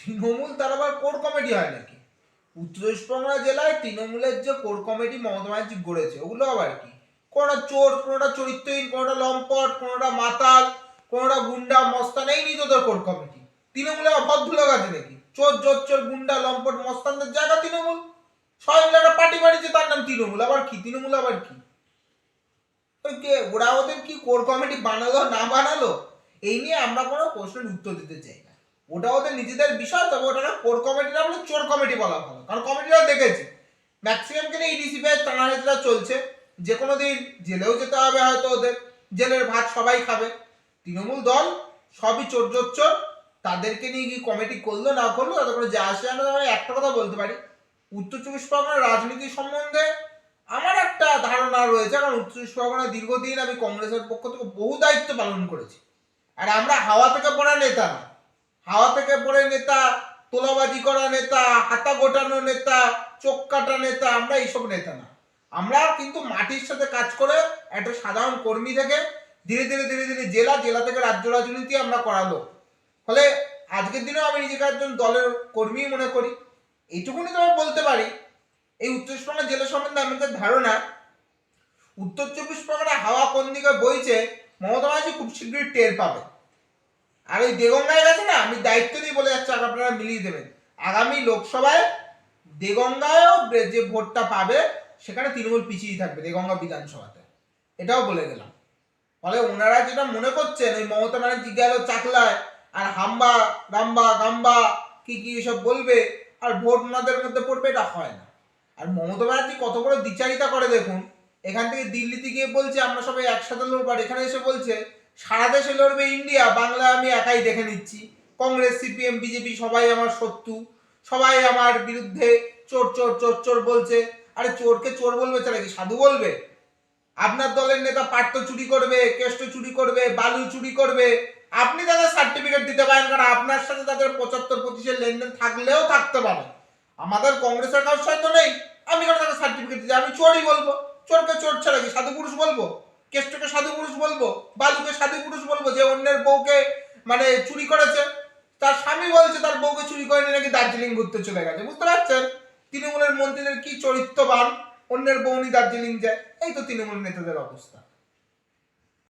তৃণমূল তার আবার core committee হয় নাকি? উত্তর পরগনা জেলায় তৃণমূলের যে কোর কমিটি মমতা ব্যানার্জি গড়েছে, ওগুলো আবার কি? কোনোটা চোর, কোনোটা চরিত্রহীন, কোনোটা লম্পট, কোনোটা মাতাল, কোনোটা গুন্ডা, মস্তান, এই নিয়ে তোদের কোর কমিটি। তৃণমূলে ভদ্রলোক আছে নাকি? চোর, জোর, চোর, গুন্ডা, লম্পট মস্তানদের জায়গা তৃণমূল? সবাই মিলে একটা পার্টি বাড়িছে তার নাম তৃণমূল, আবার কি? তৃণমূল আবার কি? কে, ওরা ওদের কি কোর কমিটি বানালো না বানালো? এই নিয়ে আমরা কোনো প্রশ্নের উত্তর দিতে চাই না। ওটা ওদের নিজেদের বিষয়, তবে ওটা কোর কমিটি না বলে চোর কমিটি বলা ভালো। কারণ কমিটিরা দেখেছি। ম্যাক্সিমাম কিনে ইডিসিপি টানাহেচড়া চলছে, যে কোনো দিন জেলেও যেতে হবে হয়তো ওদের। জেলের ভাত সবাই খাবে। তৃণমূল দল সবই চোর চোর চোর। তাদেরকে নিয়ে কি কমিটি করল, না করল তাদের করে যা আসে না আমি একটা কথা বলতে পারি। উত্তর চব্বিশ পরগনার রাজনীতি সম্বন্ধে আমার একটা ধারণা রয়েছে, কারণ উত্তর চব্বিশ পরগনায় দীর্ঘদিন আমি কংগ্রেসের পক্ষ থেকে বহু দায়িত্ব পালন করেছি। আর আমরা হাওয়া থেকে পড়া নেতা না। হাওয়া থেকে পড়ে নেতা, তোলাবাজি করা নেতা, হাতা গোটানো নেতা, চোখ কাটা নেতা, আমরা এইসব নেতা না। আমরা কিন্তু মাটির সাথে কাজ করে একটা সাধারণ কর্মী থেকে ধীরে ধীরে ধীরে ধীরে জেলা জেলা থেকে রাজ্য রাজনীতি আমরা করালো। ফলে আজকের দিনেও আমি নিজেকে একজন দলের কর্মী মনে করি। এইটুকুনি তো বলতে পারি। এই উত্তর চব্বিশ জেলা সম্বন্ধে আমাদের ধারণা, উত্তর চব্বিশ পরগনা হাওয়া কোন দিকে বইছে, মমতা ব্যানার্জি খুব শীঘ্রই টের পাবে। আর ওই দেগঙ্গায় গেছে না, আমি দায়িত্ব দিয়ে বলে যাচ্ছি আর আপনারা মিলিয়ে দেবেন। আগামী লোকসভায় দেগঙ্গায়ও যে ভোটটা পাবে, সেখানে তৃণমূল পিছিয়ে থাকবে, দেগঙ্গা বিধানসভাতে। এটাও বলে গেলাম। ফলে ওনারা যেটা মনে করছেন, ওই মমতা ব্যানার্জি গেল চাকলায়, আর হাম্বা, রাম্বা, গাম্বা, কি কি এসব বলবে, আর ভোট ওনাদের মধ্যে পড়বে, এটা হয় না। আর মমতা ব্যানার্জি কত বড় দ্বিচারিতা করে দেখুন, এখান থেকে দিল্লিতে গিয়ে বলছে, আমরা সবাই একসাথে লড়বো, আর এখানে এসে বলছে সারা দেশে লড়বে ইন্ডিয়া, বাংলা আমি একাই দেখে নিচ্ছি। কংগ্রেস, সিপিএম, বিজেপি সবাই আমার শত্রু, সবাই আমার বিরুদ্ধে চোর চোর চোর চোর বলছে। আরে চোরকে চোর বলবে তাহলে কি সাধু বলবে? আপনার দলের নেতা পাট্য চুরি করবে, কেষ্ট চুরি করবে, বালু চুরি করবে। আপনি তাদের সার্টিফিকেট দিতে পারেন, কারণ আপনার সাথে তাদের পঁচাত্তর পঁচিশের লেনদেন থাকলেও থাকতে পারে। আমাদের কংগ্রেসের কারোর সাথে নেই। আমি কেন তাদের সার্টিফিকেট দিতে? আমি চোরই বলব। চোরকে চোর ছাড়া কি সাধু পুরুষ বলব? কেষ্টকে সাধু পুরুষ বলব, বালুকে সাধু পুরুষ বলব, যে অন্যের বউকে মানে চুরি করেছে, তার স্বামী বলছে তার বউকে চুরি করেনি নাকি দার্জিলিং ঘুরতে চলে গেছে, বুঝতে পারছেন? তৃণমূলের মন্ত্রীদের কি চরিত্রবান? অন্যের বউ নিয়ে দার্জিলিং যায়, এই তো তৃণমূল নেতাদের অবস্থা।